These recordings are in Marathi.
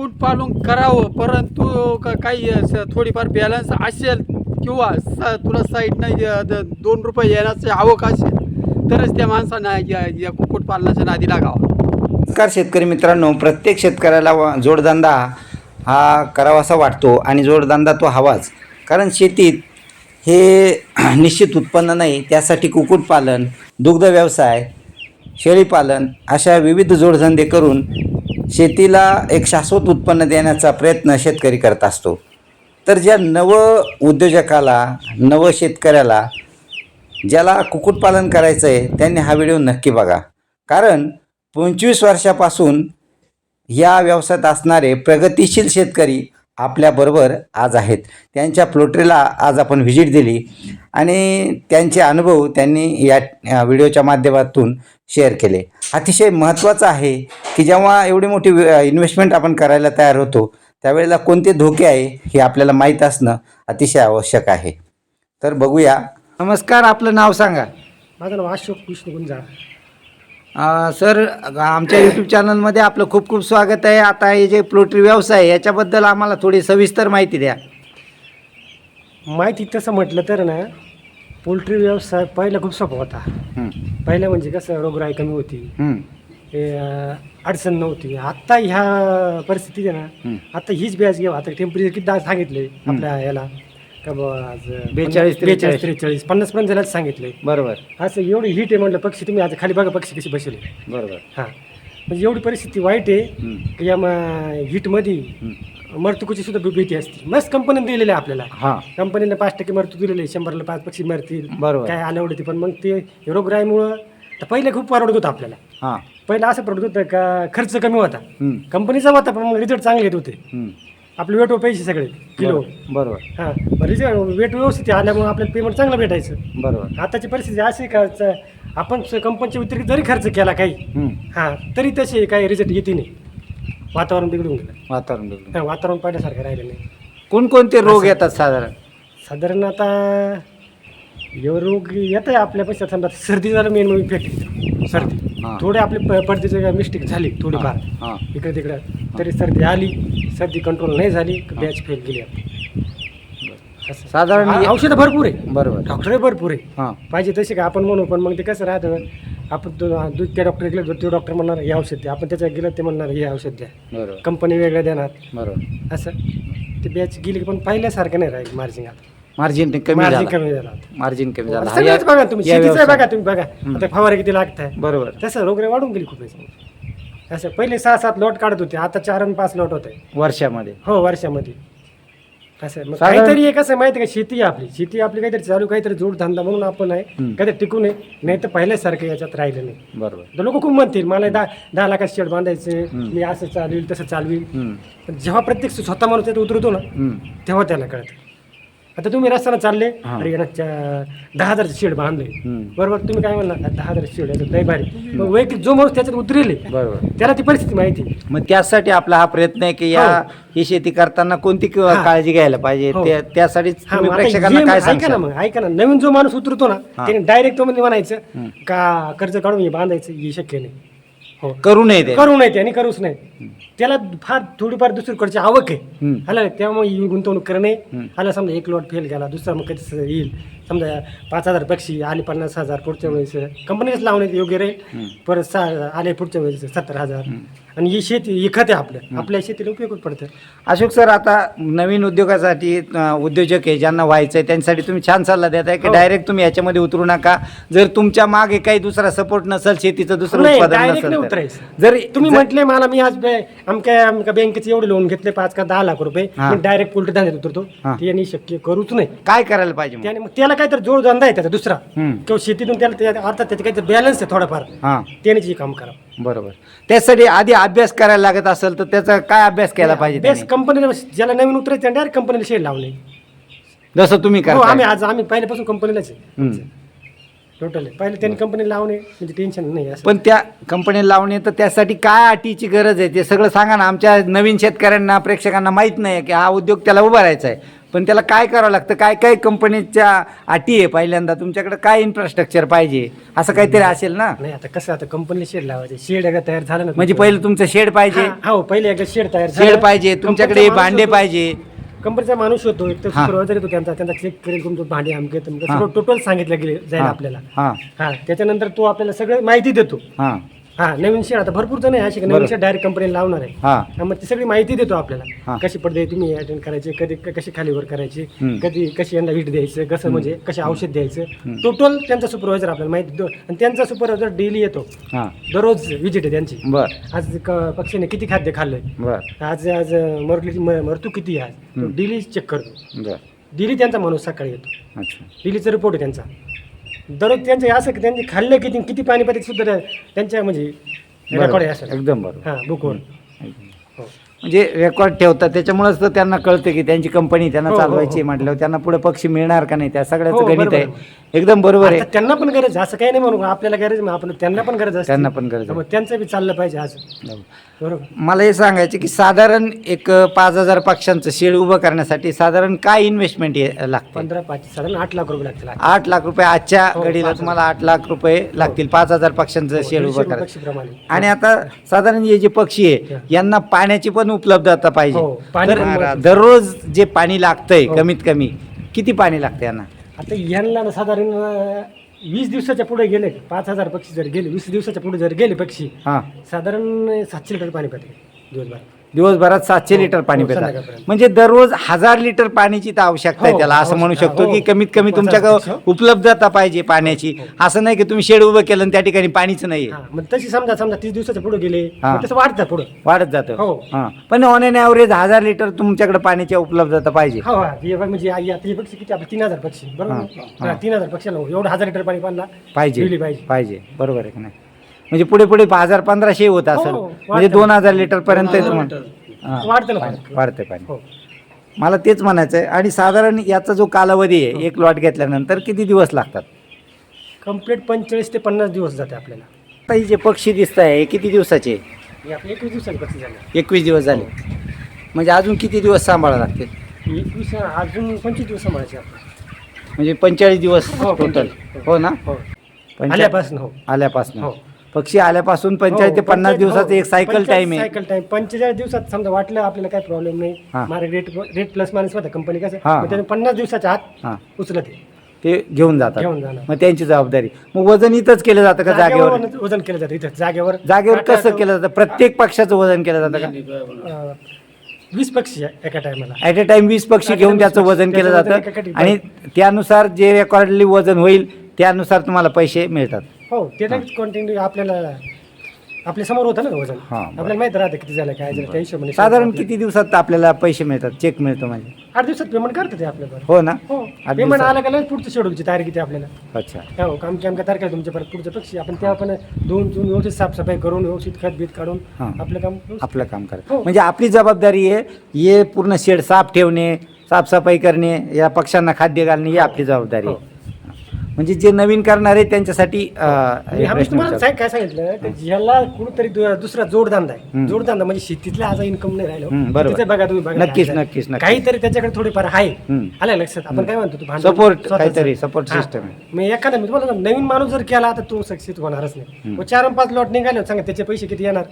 कुक्कुटपालन करावं परंतु काही थोडीफार बॅलन्स असेल किंवा स तुला साईडनं द- दोन रुपये येण्याचं आवक असेल तरच त्या माणसांना या या कुक्कुटपालनाच्या नादी लागावं. नमस्कार शेतकरी मित्रांनो प्रत्येक शेतकऱ्याला व- जोडधंदा हा करावासा वाटतो आणि जोडधंदा तो हवाच. कारण शेतीत हे निश्चित उत्पन्न नाही त्यासाठी कुक्कुटपालन दुग्ध व्यवसाय शेळीपालन अशा विविध जोडधंदे करून शेतीला एक शाश्वत उत्पन्न देण्याचा प्रयत्न शेतकरी करत असतो. तर ज्या नव उद्योजकाला नव शेतकऱ्याला ज्याला कुक्कुटपालन करायचं आहे त्यांनी हा व्हिडिओ नक्की बघा. कारण पंचवीस वर्षापासून या व्यवसायात असणारे प्रगतिशील शेतकरी आपल्याबरोबर आज आहेत. त्यांच्या प्लोट्रीला आज आपण व्हिजिट दिली आणि त्यांचे अनुभव त्यांनी या व्हिडिओच्या माध्यमातून शेअर केले. अतिशय महत्त्वाचं आहे की जेव्हा एवढी मोठी इन्व्हेस्टमेंट आपण करायला तयार होतो त्यावेळेला कोणते धोके आहे हे आपल्याला माहीत असणं अतिशय आवश्यक आहे. तर बघूया. नमस्कार आपलं नाव सांगा. माझं नाव अशोक कृष्ण गुंजाळ. अ, सर आमच्या यूट्यूब चॅनलमध्ये आपलं खूप खूप स्वागत आहे. आता हे जे पोल्ट्री व्यवसाय आहे याच्याबद्दल आम्हाला थोडी सविस्तर माहिती द्या. माहिती तसं म्हटलं तर ना पोल्ट्री व्यवसाय पहिला खूप सोपा होता. पहिला म्हणजे कसं रोगराई कमी होती. हं, हे अं, अडचण नव्हती. आत्ता ह्या परिस्थितीत आहे. ना आता हीच बॅच घेऊ. आता टेम्परेचर किती सांगितले आपल्या याला. का बुवा आज बेचाळीस, त्रेचाळीस. बेचाळीस त्रेचाळीस. पन्नास पर्यंत जायला सांगितले. बरोबर. असं एवढी हीट आहे म्हटलं पक्षी तुम्ही आज खाली बघा पक्षी कशी बसले बरोबर. हां. म्हणजे एवढी परिस्थिती वाईट आहे की या हीटमध्ये. मरतुकीची सुद्धा भी- भीती असते. मस्त कंपनीने दिलेली आहे आपल्याला. हां. कंपनीने पाच टक्के मृत्यू दिलेले शंभरला पाच पक्षी मरतील. बरोबर. काय आलं होती पण मग ते रोगराईमुळं तर पहिले खूप परवडत होतं आपल्याला. हां. पहिलं असं परवडत होतं का खर्च कमी होता. कंपनीचा होता पण मग रिझल्ट चांगले येत होते. आपले वेट पैसे सगळे किलो. बरोबर हां रिझल्ट वेट व्यवस्थित आल्यामुळे आपल्याला पेमेंट चांगलं भेटायचं. बरोबर. आताची परिस्थिती अशी का च- आपण स- कंपनीच्या व्यतिरिक्त जरी खर्च केला काही हं, हां तरी तसे काही रिझल्ट येते नाही. वातावरण बिघडून गेलं. वातावरण. हां वातावरण पहिल्यासारखं राहिलं नाही. कोणकोणते रोग येतात साधारण? साधारण आता एवढं रोग येत आहे आपल्या पैशात समजा सर्दी झालं मेन इफेक्ट सर्दी. हां. थोडे आपले प- मिस्टेक झाली थोडीफार. हां. इकडे तिकडे. तरी सर्दी आली. सर्दी कंट्रोल नाही झाली बॅच फेल गेली आपली. असं. साधारण आ- औषधं भरपूर आहे. बरोबर. डॉक्टरही भरपूर आहे. हां. पाहिजे तसे का आपण म्हणू पण मग ते कसं राहतं? आपण तो दु- त्या डॉक्टर गेलं ते डॉक्टर म्हणणार हे औषध द्या. आपण त्याच्या गेलं ते म्हणणार हे औषध द्या. बरोबर. कंपनी वेगळ्या देणार. बरोबर. असं. ते बॅच गेली की पण पहिल्यासारखं नाही राहील मार्जिन आता. मार्जिन कमी मार्जिन झालं. कमी झाला मार्जिन कमी झालं. सगळंच बघा तुम्ही. या शेतीचं व्यवसाय- बघा तुम्ही बघा. आता फवारे किती लागताय? बरोबर. तसं रोगरे वाढून गेली खूप असं पहिले सहा सात लॉट काढत होते आता चार आणि पाच लॉट होते वर्षामध्ये. हो वर्षामध्ये. असं मग साधारण- काहीतरी एक असं माहिती आहे का शेती आहे आपली. शेती आपली काहीतरी चालू काहीतरी जोडधंदा म्हणून आपण आहे हम्म. काहीतरी टिकून आहे नाही तर पहिल्यासारखं याच्यात राहिलं नाही. बरोबर. लोक खूप म्हणतील मला दहा दहा लाखाचं शेड बांधायचे मी असं चालवील तसं चालवील. पण जेव्हा प्रत्येक स्वतः माणूस त्यात उतरतो ना. तेव्हा त्याला कळतं. आता तुम्ही रस्त्याला चालले हा. अरे यानं चा- दहा हजारचं शेड बांधले हं. बरोबर तुम्ही काय म्हणणार दहा हजार शेड याचं लय भारी मग वैयक्तिक जो माणूस त्याच्यात उतरेल बरोबर त्याला ती परिस्थिती माहिती आहे. मग त्यासाठी आपला हा प्रयत्न आहे की या ही शेती करताना कोणती क- हा. काळजी घ्यायला पाहिजे हो. त्या- त्यासाठीच हा, तुम्ही मग आता प्रेक्षकांना हे- काय ऐका ना सांगता मग ऐका ना नवीन जो माणूस उतरतो ना हा. त्याने डायरेक्ट तो म्हणजे म्हणायचं हं. का कर्ज काढून हे बांधायचं हे शक्य नाही हो करू नये ते करू नये त्याने करूच नाही त्याला फार थोडीफार दुसरीकडची आवक आहे. हं. आला त्यामुळे ही गुंतवणूक करणे. आला समजा एक लॉट फेल गेला दुसरा मग कधी येईल. समजा पाच हजार पक्षी आले पन्नास हजार पुढच्या वेळेस कंपनीच लावण्यात योग्य राहील. परत सहा आले पुढच्या वेळेस सत्तर हजार. आणि ही शेती ही खत आहे आपलं आपल्या शेतीला उपयोग पडतं अशोक सर आता नवीन उद्योगासाठी अ, उद्योजक आहे ज्यांना व्हायचं आहे त्यांच्यासाठी तुम्ही छान सल्ला देताय की हो. डायरेक्ट तुम्ही याच्यामध्ये उतरू नका जर तुमच्या मागे काही दुसरा सपोर्ट नसेल शेतीचं दुसरं नाही उत्पादन नसेल नाही तर. उतरायचं जरी तुम्ही जर- म्हटले मला मी आज बे- आमच्या आमच्या बँकेचे एवढे लोन घेतले पाच का दहा लाख रुपये हा. मी डायरेक्ट पोल्ट्री धंद्यात उतरतो हा. त्याने शक्य करूच नाही काय करायला पाहिजे मग? त्याने मग त्याला काहीतरी जोडधंदा आहे त्याचा दुसरा हं. किंवा शेतीतून त्याला त्या- अर्थात त्याचे काहीतरी बॅलन्स आहे थोडाफार हां त्याने जे काम करा बरोबर. त्यासाठी आधी अभ्यास करायला लागत असेल तर त्याचा काय अभ्यास केला पाहिजे बेस्ट त्याने? कंपनीला ज्याला नवीन उतरायचं त्याने डायरेक्ट कंपनीला शेड लावले. जसं तुम्ही हो आम्ही करा आज आम्ही पहिल्यापासून कंपनीलाच आहे. टोटल पहिले त्यांनी कंपनी लावणे म्हणजे टेन्शन नाही असं. पण त्या कंपनी लावणे तर त्यासाठी काय अटीची गरज आहे? ते सगळं सांगा ना आमच्या नवीन शेतकऱ्यांना प्रेक्षकांना माहीत नाही की हा उद्योग त्याला उभा राहायचा आहे. पण त्याला काय करावं लागतं? काय काय कंपनीच्या अटी आहे पहिल्यांदा? तुमच्याकडे काय इन्फ्रास्ट्रक्चर पाहिजे? असं काहीतरी असेल ना? नाही आता कसं आता कंपनीला शेड लावायचे. शेड एकदा तयार झालं ना म्हणजे पहिलं तुमचं शेड पाहिजे? हा, हो पहिले एकदा शेड तयार शेड पाहिजे तुमच्याकडे भांडे पाहिजे. कंपनीचा माणूस होतो. एक तर हा. येतो त्यांचा. त्यांचा चेक करेल तुमचं भांडे आमके तुमचं हा. सगळं टोटल सांगितलं गेले जाईल हा. आपल्याला. हां. हा त्याच्यानंतर तो आपल्याला सगळं माहिती देतो. हां. हा नवीन शेड आता भरपूर जण आहे अशी नवीन. शेड डायरेक्ट कंपनीला लावणार आहे. हां. हा, मग ती सगळी माहिती देतो हा. आपल्याला कशी पडते तुम्ही अटेंड करायचे कधी क- कशी खाली वर करायची हम्म. कधी कशी यांना हिट द्यायचं कसं म्हणजे कसे औषध द्यायचं टोटल त्यांचा सुपरवायझर आपल्याला माहिती देतो. आणि त्यांचा सुपरवायझर डेली येतो. हां. दररोज विजिट आहे त्यांची. बर. आज क- पक्षीने किती खाद्य खाल्लंय? बर. आज आज मरली मृत्यू किती आहे आज? डेली चेक करतो. बर. डेली त्यांचा माणूस सकाळी येतो. अच्छा. डेलीचा रिपोर्ट आहे त्यांचा. दररोज त्यांचे असं की त्यांनी खाल्लं किती किती पाणी पाहिजे सुद्धा त्या- त्यांच्या म्हणजे रेकॉर्ड आहे असं एकदम बरोबर. हां बुकवर हो. म्हणजे रेकॉर्ड ठेवतात त्याच्यामुळेच तर त्यांना कळतं की त्यांची कंपनी त्यांना हो, हो, चालवायची आहे हो. म्हटल्यावर त्यांना पुढे पक्षी मिळणार का नाही? त्या सगळ्याचं हो, गणित बरोबर. आहे. एकदम बरोबर आहे. आता त्यांना पण गरज आहे. असं काही नाही म्हणू आपल्याला गरज आहे, मग आपण त्यांना पण गरज असते. त्यांना पण गरज आहे. त्यांचं बी चाललं पाहिजे बरोबर. मला हे सांगायचं की साधारण एक पाच हजार पक्ष्यांचं शेड उभं करण्यासाठी साधारण काय इन्व्हेस्टमेंट लागते? पंधरा पाच साधारण आठ लाख रुपये लागतील आठ. लाख रुपये. आजच्या हो, घडीला पाच तुम्हाला आठ लाख रुपये लागतील. पाच हजार पक्ष्यांचं शेड उभं करायचं. पक्षीप्रमाणे. आणि आता साधारण हे जे पक्षी आहे यांना पाण्याची पण उपलब्धता पाहिजे. हो, पाणी तर पण. दररोज जे पाणी लागतंय हो. कमीत कमी किती पाणी लागतं यांना? आता यांना ना साधारण अं, वीस दिवसाच्या पुढे गेले पाच हजार पक्षी जर गेले वीस दिवसाच्या पुढे जर गेले पक्षी हां. साधारण सातशे लिटर पाणी पिते दिवसभर. दिवसभरात सातशे हो, लिटर पाणी हो, पितात. म्हणजे दररोज हजार लिटर पाण्याची तर आवश्यकता आहे हो, त्याला. असं म्हणू शकतो की. कमीत कमी तुमच्याकडे. उपलब्धता पाहिजे पाण्याची. असं नाही की तुम्ही शेड उभं केलं आणि त्या ठिकाणी पाणीच नाही तशी समजा समजा तीस दिवसाच्या पुढे गेले तसं वाढतं पुढे. वाढत जातं. पण ऑन एन ॲव्हरेज हजार लिटर तुमच्याकडे पाण्याची उपलब्धता पाहिजे. म्हणजे तीन हजार पक्षी. बरोबर? तीन हजार पक्षी एवढं हजार लिटर पाणी पाहिजे. पाहिजे. बरोबर आहे की नाही? म्हणजे पुढे पुढे हजार पंधराशे होत असेल. हो, म्हणजे वाढतं. दोन हजार लिटर पर्यंत तुम्हाला-. हां, वाढतं ना पाणी- पाणी. वाढते पाणी. हो. मला तेच म्हणायचं आहे. आणि साधारण याचा जो कालावधी आहे एक लॉट घेतल्यानंतर किती दिवस लागतात? कंप्लीट पंचेचाळीस ते पन्नास दिवस जाते आपल्याला. आता हे जे पक्षी दिसत आहे हे किती दिवसाचे? हे आपले एकवीस झाले. एकवीस दिवस झाले. म्हणजे अजून किती दिवस सांभाळा लागतील एकवीस अजून पंचवीस दिवस सांभाळायचे आपले. म्हणजे पंचेचाळीस दिवस हो, टोटल 45. हो ना? हो. आल्यापासून हो. आल्यापासून. हो. पक्षी आल्यापासून पंचेचाळीस ते हो, पन्नास दिवसाचं एक हो, सायकल पंचेचाळीस टाइम आहे. सायकल टाइम पंचेचाळीस दिवसात समजा वाटलं आपल्याला काही प्रॉब्लेम नाही. मारे रेट रेट प्लस मायनस होता कंपनी कसं हा, मग त्याने पन्नास दिवसाच्या आत हां. उचलत आहे. ते घेऊन जातात. घेऊन जाणार. मग त्यांची जबाबदारी. मग वजन इथंच केलं जातं का जागेवर जागेवर? वजन केलं जातं इथं. जागेवर जागेवर कसं. केलं जातं? प्रत्येक पक्षाचं वजन केलं जातं का? अं, वीस पक्षी आहे एका टायमाला ॲट अ टाइम वीस पक्षी घेऊन त्याचं वजन केलं जातं. एका आणि त्यानुसार जे रेकॉर्डली वजन होईल त्यानुसार तुम्हाला पैसे मिळतात. हो ते तर कंटिन्यू आपल्याला आपल्यासमोर होतं ना वजन. हा, बरं. आपल्याला माहीत राहतं किती झालं काय झालं त्या हिशोबाने साधारण आपल्या- किती दिवसात आपल्याला पैसे मिळतात? चेक मिळतो म्हणजे. आठ दिवसात पेमेंट करतात ते आपल्याला हो ना? हो. आठ पेमेंट दिवसात. आलं का लगेच पुढचं शेड्यूलची तारीख किती आपल्याला. अच्छा. हो काम काम तारखेला तुमच्या परत पुढचं पक्षी. आपण तेव्हा पण दोन दोन व्यवस्थित साफसफाई करून व्यवस्थित खत बीत काढून हा. आपलं काम व्यवस्थित- आपलं काम करा. हो. म्हणजे आपली जबाबदारी आहे हे पूर्ण शेड साफ ठेवणे साफसफाई करणे या पक्ष्यांना खाद्य घालणे ही आपली जबाबदारी हो. आहे म्हणजे जे नवीन करणारे त्यांच्यासाठी अं, हे आम्ही प्रश्न तुम्हाला विचारतो. काय सांगितलं की ज्याला दु- दुसरा जोडधंदा आहे. जोडधंदा म्हणजे शेतीतला आज इन्कम नाही राहिलो हम्म, बरोबर. तिथे बघा तुम्ही बघा नक्कीच, आहे. नक्कीच, नक्कीच. काहीतरी त्याच्याकडे थोडीफार आहे हम्म. आलं लक्षात आपण काय म्हणतो तू भांडवल Support, स्वतःचं. काहीतरी support हा. system आहे. मग एखादा मी तुम्हाला सांगतो, नवीन माणूस जर केला तर तो सक्सेस होणारच नाही मग चार पाच लॉट निघाले सांगा त्याचे पैसे किती येणार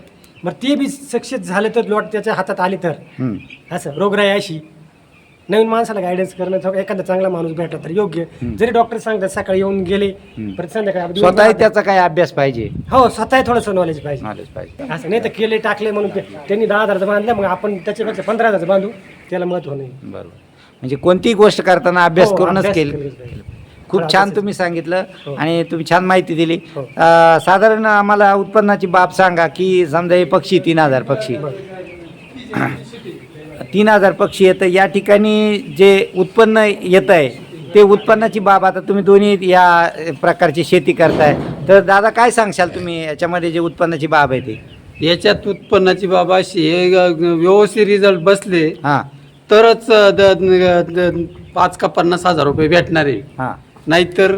मग ते बी सक्सेस झाले तर लॉट त्याच्या हातात आली तर हम्म. असं रोगराई अशी नवीन माणसाला गायडन्स करणं थोडं एखादा चांगला माणूस भेटला तर योग्य. जरी डॉक्टर सांगतात सकाळी येऊन गेले परत संध्याकाळी स्वतः त्याचा काय अभ्यास पाहिजे. हो स्वतः थोडंसं नॉलेज पाहिजे. नॉलेज पाहिजे. असं नाही तर केले टाकले म्हणून ते- त्यांनी दहा हजारचं बांधलं मग आपण त्याच्यापेक्षा पंधरा हजारचं बांधू त्याला महत्त्व नाही. बरोबर. म्हणजे कोणतीही गोष्ट करताना अभ्यास हो, करूनच अभ्यास केली. केलेच पाहिजे. खूप छान तुम्ही सांगितलं हो. आणि तुम्ही छान माहिती दिली. हो. अं, साधारण आम्हाला उत्पन्नाची बाब सांगा की समजा हे पक्षी तीन हजार पक्षी. तीन हजार पक्षी येतं या ठिकाणी जे उत्पन्न येत आहे ते उत्पन्नाची बाब आता तुम्ही दोन्ही या प्रकारची शेती करताय. तर दादा काय सांगशाल तुम्ही? याच्यामध्ये जे उत्पन्नाची बाब आहे ती. याच्यात उत्पन्नाची बाबा अशी व्यवस्थित रिझल्ट बसले हां. तरच अ, द- द- पाच का पन्नास हजार रुपये भेटणार. आहे हां. नाहीतर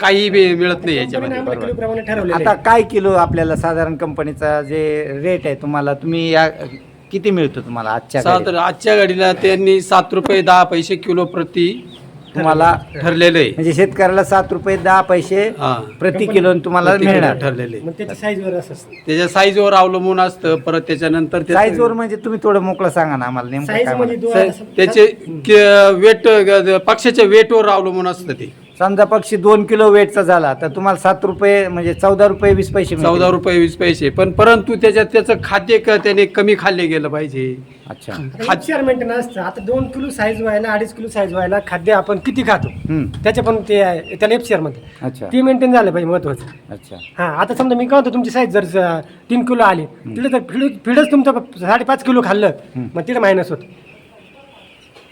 काही बी मिळत नाही याच्यामध्ये. आता. काय किलो आपल्याला साधारण कंपनीचा जे रेट आहे तुम्हाला? तुम्ही या किती मिळतो तुम्हाला आजच्या? साधारण आजच्या गाडीला त्यांनी सात रुपये दहा पैसे किलो प्रति तुम्हाला ठरलेलं. आहे म्हणजे शेतकऱ्याला सात रुपये दहा पैसे हा. प्रति किलो तुम्हाला प्रति किलो मिळणार. ठरलेले. मग त्याच्या साईजवर असं असतं. त्याच्या साईजवर अवलंबून असतं परत त्याच्यानंतर त्याचं- साईजवर म्हणजे तुम्ही थोडं मोकळं सांगा ना आम्हाला नेमकं साईज काय म्हणजे म्हणा. दोन सा- त्याचे वेट पक्षाच्या वेटवर अवलंबून असतं ते. समजा पक्षी दोन किलो वेटचा झाला तर तुम्हाला सात रुपये म्हणजे चौदा रुपये वीस पैसे मिळतील. चौदा रुपये वीस पैसे. पण परंतु त्याच्यात त्याचं खाद्य क- त्याने कमी खाल्ले गेलं पाहिजे. अच्छा. खाद्य मेंटेनन्स असतं आता दोन किलो साईज व्हायला अडीच किलो साईज व्हायला खाद्य आपण किती खातो? हम्म. त्याच्या पण ते आहे, त्याला एफसीआर म्हणते अच्छा. ते मेंटेन झालं पाहिजे महत्वाचं. अच्छा. हा आता समजा मी काय म्हणतो तुमची साईज जर तीन किलो आली तिला फिड फिडच तुमचं साडेपाच किलो खाल्लं मग तिला मायनस होत.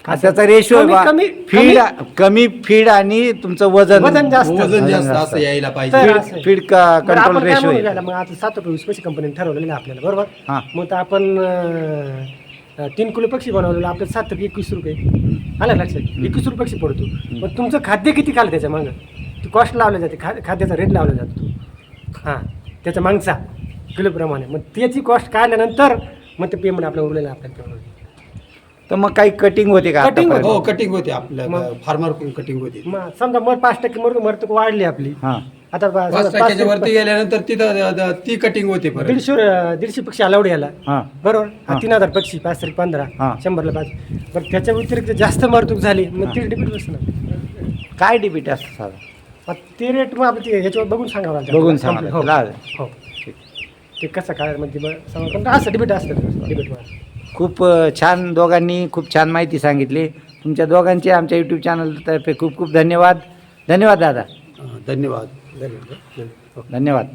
त्याचा रेशो कमी- कमी- फीड कमी. फीड आणि तुमचं वजन. वजन जास्त. वजन जास्त. असं यायला तर पाहिजे असं. आहे. फीड बरं, कंट्रोल काय रेशो घ्यायला? मग आता सात रुपये वीस पैसे कंपनीने ठरवलेलं आहे आपल्याला बरोबर? हा. मग तर आपण अं, तीन किलो पक्षी बनवलेलं आपल्याला सात रुपये एकवीस रुपये. आलं लक्षात? एकवीस रुपये पक्षी पडतो. मग तुमचं खाद्य किती खाल्लं त्याच्या मागं? ती कॉस्ट लावलं जाते खा खाद्याचा रेट लावला जातो हां त्याच्या मागचा किलोप्रमाणे. मग त्याची कॉस्ट काढल्यानंतर मग ते पेमेंट आपल्याला उरलेलं आपल्याला. पेमेंट तर मग काही कटिंग होते का Cutting आतापर्यंत? हो कटिंग होते आपल्या मग- फार्मर कटिंग होते. मग समजा मग पाच टक्के मग मर्तक वाढली आपली. हा. आता बा- पाच समजा टक्क्याच्या वरती पाच- गेल्यानंतर तिथं द- द- ती कटिंग होते परत. दीडशे अं, दीडशे पक्षी अलाउड याला हा. बरोबर? हा. हा तीन हजार पक्षी पाच तरी पंधरा हा. शंभरला पाच. बरं त्याच्या व्यतिरिक्त जास्त मारतूक झाली मग ती डिपीट बसणार काय डिबीट असतं साधा मग ते रेट मग आपण ते ह्याच्यावर बघून सांगावं लागतं. बघून सांगावं हो. लागतं. हो. ते कसं काय? म्हणजे सांगा पण असं डिबेट असतं. डिबेट खूप छान दोघांनी खूप छान माहिती सांगितली. तुमच्या दोघांचे आमच्या यूट्यूब चॅनलतर्फे खूप खूप धन्यवाद. धन्यवाद दादा. धन्यवाद. धन्यवाद. धन्यवाद.